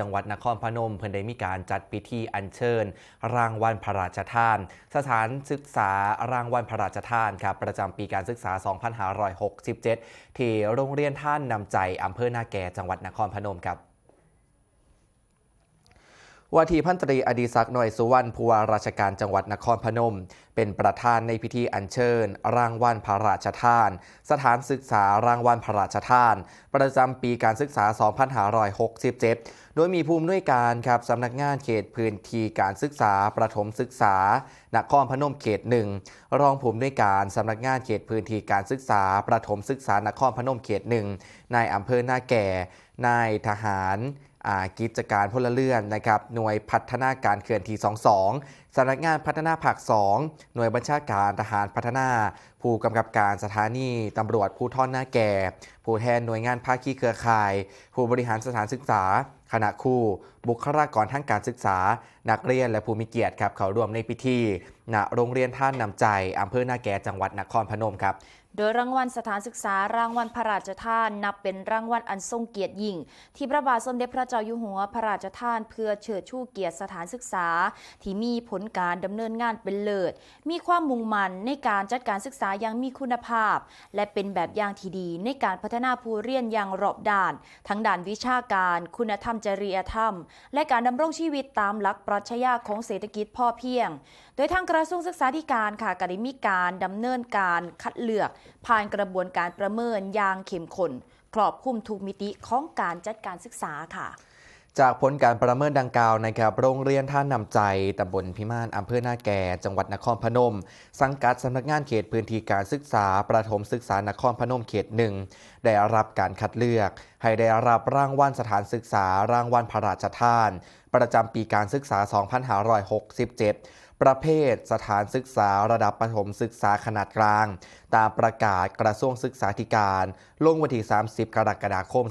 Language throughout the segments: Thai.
จังหวัดนครพนม เพิ่นได้มีการจัดพิธีอัญเชิญ รางวัลพระราชทาน สถานศึกษารางวัลพระราชทานครับประจำปีการศึกษา 2567 ที่โรงเรียนท่านนำใจอำเภอนาแกจังหวัดนครพนมครับ ว่าที่พันตรีอดีศักดิ์หน่อยสุวรรณผู้ว่าราชการจังหวัดนครพนม เป็นประธานในพิธีอัญเชิญ รางวัลพระราชทาน สถานศึกษารางวัลพระราชทาน ประจำปีการศึกษา 2567 โดยมีภูมิด้วยการครับสำนักงานเขตพื้นที่การศึกษาประถมศึกษานครพนมเขตหนึ่งรองภูมิด้วยการสำนักงานเขตพื้นที่การศึกษาประถมศึกษานครพนมเขตหนึ่งนายอำเภอหน้าแก่ นายทหารอากิจการพลเรือนนะครับหน่วยพัฒนาการเขื่อนที่22สำนักงานพัฒนาภาค 2 หน่วยบัญชาการทหารพัฒนา ผู้กำกับการสถานีตำรวจภูทรหน้าแก่ ผู้แทนหน่วยงานภาคีเครือข่าย ผู้บริหารสถานศึกษา คณะครูบุคลากรทางการศึกษา นักเรียนและผู้มีเกียรติครับ เขาร่วมในพิธีณโรงเรียนท่านนำใจอำเภอหน้าแก่จังหวัดนครพนมครับ โดยรางวัลสถานศึกษารางวัลพระราชทานนับเป็นรางวัลอันทรงเกียรติยิ่ง ที่พระบาทสมเด็จพระเจ้าอยู่หัวพระราชทานเพื่อเชิดชูเกียรติสถานศึกษา ที่มีผลการดำเนินงานเป็นเลิศ มีความมุ่งมั่นในการจัดการศึกษาอย่างมีคุณภาพ และเป็นแบบอย่างที่ดีในการพัฒนาผู้เรียนอย่างรอบด้าน ทั้งด้านวิชาการ คุณธรรมจริยธรรม และการดำรงชีวิตตามหลักปรัชญาของเศรษฐกิจพอเพียง โดยทางกระทรวงศึกษาธิการค่ะก็ได้มีการดำเนินการคัดเลือกผ่านกระบวนการประเมินอย่างเข้มข้นครอบคลุมทุกมิติของการจัดการศึกษาค่ะจากผลการประเมินดังกล่าวนะครับ โรงเรียนท่านนำใจ ตำบลพิมาน อำเภอนาแก่ จังหวัดนครพนม สังกัดสำนักงานเขตพื้นที่การศึกษา ประถมศึกษานครพนมเขตหนึ่ง ได้รับการคัดเลือก ให้ได้รับรางวัลสถานศึกษา รางวัลพระราชทาน ประจำปีการศึกษา 2567 ประเภทสถานศึกษาระดับประถมศึกษาขนาดกลาง ตามประกาศกระทรวงศึกษาธิการ ลงวันที่ 30 กรกฎาคม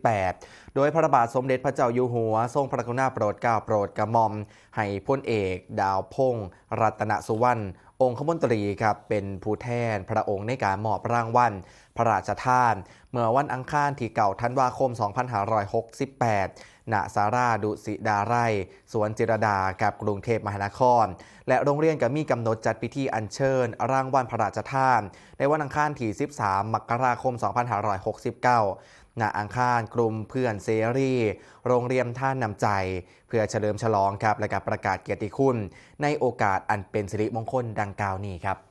2568 โดยพระบาทสมเด็จพระเจ้าอยู่หัว ทรงพระกรุณาโปรดเกล้าโปรดกระหม่อม ให้พลเอก ดาวพงษ์รัตนสุวรรณองคมนตรีครับเป็นผู้แทนพระองค์ในการมอบรางวัลพระราชทาน เมื่อวันอังคารที่เก่าธันวาคม 2568 ณ สาราดุสิดาไร่ สวนจิรดากับกรุงเทพมหานคร และโรงเรียนก็มีกำหนดจัดพิธีอัญเชิญ ร่างวัลพระราชทาน ในวันอังคารที่ 13 มกราคม 2569ณอังคารกลุ่มเพื่อนเซรี โรงเรียนท่านนำใจ เพื่อเฉลิมฉลองครับ และกับประกาศเกียรติคุณ ในโอกาสอันเป็นสิริมงคลดังกล่าวนี้ครับ